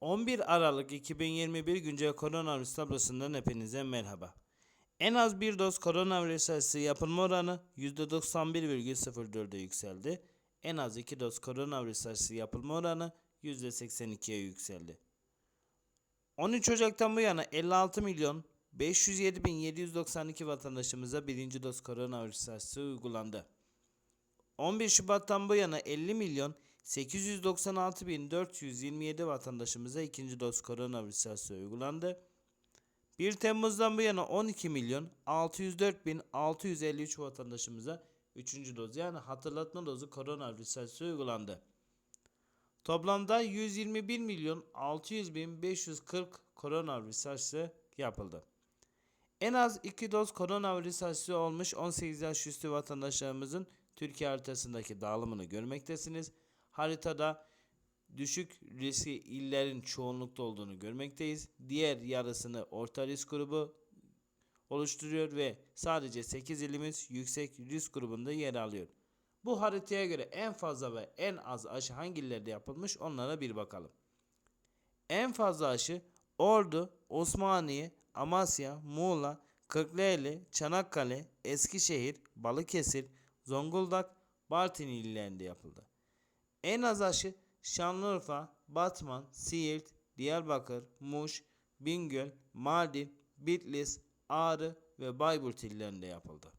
11 Aralık 2021 güncel koronavirüs tablosundan hepinize merhaba. En az bir doz koronavirüs aşısı yapılma oranı %91,04'e yükseldi. En az iki doz koronavirüs aşısı yapılma oranı %82'ye yükseldi. 13 Ocak'tan bu yana 56 milyon 507 bin 792 vatandaşımıza birinci doz koronavirüs aşısı uygulandı. 11 Şubat'tan bu yana 50 milyon 896 bin 427 vatandaşımıza ikinci doz koronavirüs aşısı uygulandı. 1 Temmuz'dan bu yana 12 milyon 604 bin 653 vatandaşımıza üçüncü doz yani hatırlatma dozu koronavirüs aşısı uygulandı. Toplamda 121 milyon 600 bin 540 koronavirüs aşısı yapıldı. En az 2 doz koronavirüs aşısı olmuş 18 yaş üstü vatandaşlarımızın Türkiye haritasındaki dağılımını görmektesiniz. Haritada düşük riskli illerin çoğunlukta olduğunu görmekteyiz. Diğer yarısını orta risk grubu oluşturuyor ve sadece 8 ilimiz yüksek risk grubunda yer alıyor. Bu haritaya göre en fazla ve en az aşı hangi illerde yapılmış onlara bir bakalım. En fazla aşı Ordu, Osmaniye, Amasya, Muğla, Kırklareli, Çanakkale, Eskişehir, Balıkesir, Zonguldak, Bartın illerinde yapıldı. En az aşı Şanlıurfa, Batman, Siirt, Diyarbakır, Muş, Bingöl, Mardin, Bitlis, Ağrı ve Bayburt illerinde yapıldı.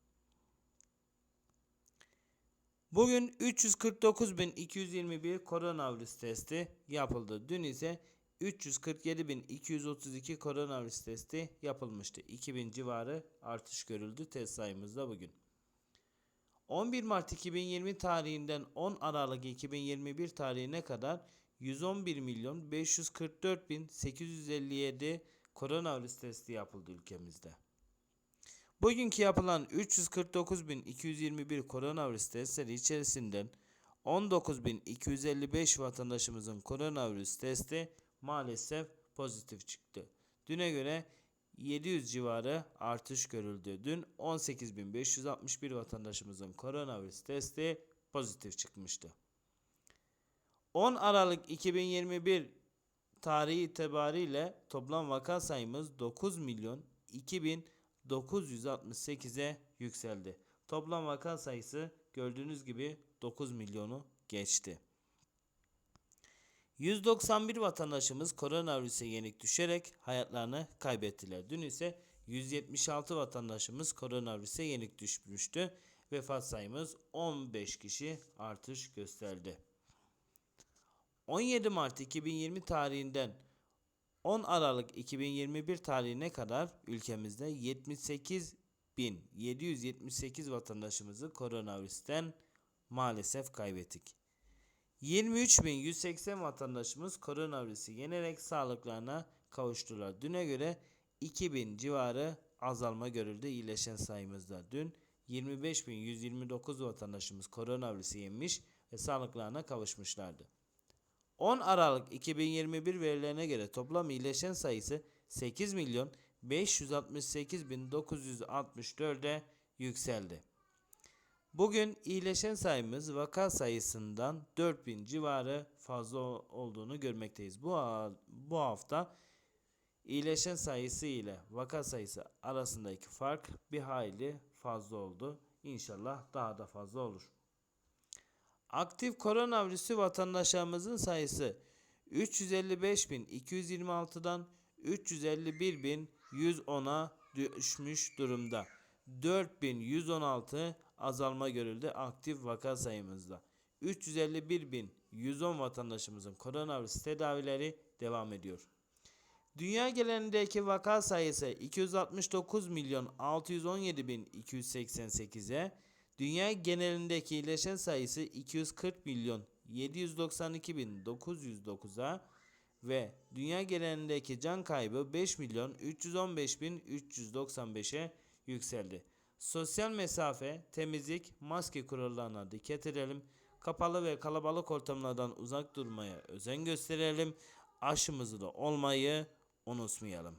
Bugün 349.221 koronavirüs testi yapıldı. Dün ise 347.232 koronavirüs testi yapılmıştı. 2000 civarı artış görüldü test sayımızda bugün. 11 Mart 2020 tarihinden 10 Aralık 2021 tarihine kadar 111 milyon 544 bin 857 koronavirüs testi yapıldı ülkemizde. Bugünkü yapılan 349.221 koronavirüs testleri içerisinden 19.255 vatandaşımızın koronavirüs testi maalesef pozitif çıktı. Düne göre 700 civarı artış görüldü. Dün 18.561 vatandaşımızın koronavirüs testi pozitif çıkmıştı. 10 Aralık 2021 tarihi itibariyle toplam vaka sayımız 9 milyon 2968'e yükseldi. Toplam vaka sayısı gördüğünüz gibi 9 milyonu geçti. 191 vatandaşımız koronavirüse yenik düşerek hayatlarını kaybettiler. Dün ise 176 vatandaşımız koronavirüse yenik düşmüştü. Vefat sayımız 15 kişi artış gösterdi. 17 Mart 2020 tarihinden 10 Aralık 2021 tarihine kadar ülkemizde 78.778 vatandaşımızı koronavirüsten maalesef kaybettik. 23.180 vatandaşımız koronavirüsü yenerek sağlıklarına kavuştular. Düne göre 2000 civarı azalma görüldü iyileşen sayımızda. Dün 25.129 vatandaşımız koronavirüsü yenmiş ve sağlıklarına kavuşmuşlardı. 10 Aralık 2021 verilerine göre toplam iyileşen sayısı 8 milyon 568 bin 964'e yükseldi. Bugün iyileşen sayımız vaka sayısından 4000 civarı fazla olduğunu görmekteyiz. Bu, bu hafta iyileşen sayısı ile vaka sayısı arasındaki fark bir hayli fazla oldu. İnşallah daha da fazla olur. Aktif koronavirüsü vatandaşlarımızın sayısı 355.226'dan 351.110'a düşmüş durumda. 4116 azalma görüldü aktif vaka sayımızda. 351.110 vatandaşımızın koronavirüs tedavileri devam ediyor. Dünya genelindeki vaka sayısı 269 milyon 617 bin 288'e, dünya genelindeki iyileşen sayısı 240 milyon 792 bin 909'a ve dünya genelindeki can kaybı 5 milyon 315 bin 395'e yükseldi. Sosyal mesafe, temizlik, maske kurallarına dikkat edelim. Kapalı ve kalabalık ortamlardan uzak durmaya özen gösterelim. Aşımızı da olmayı unutmayalım.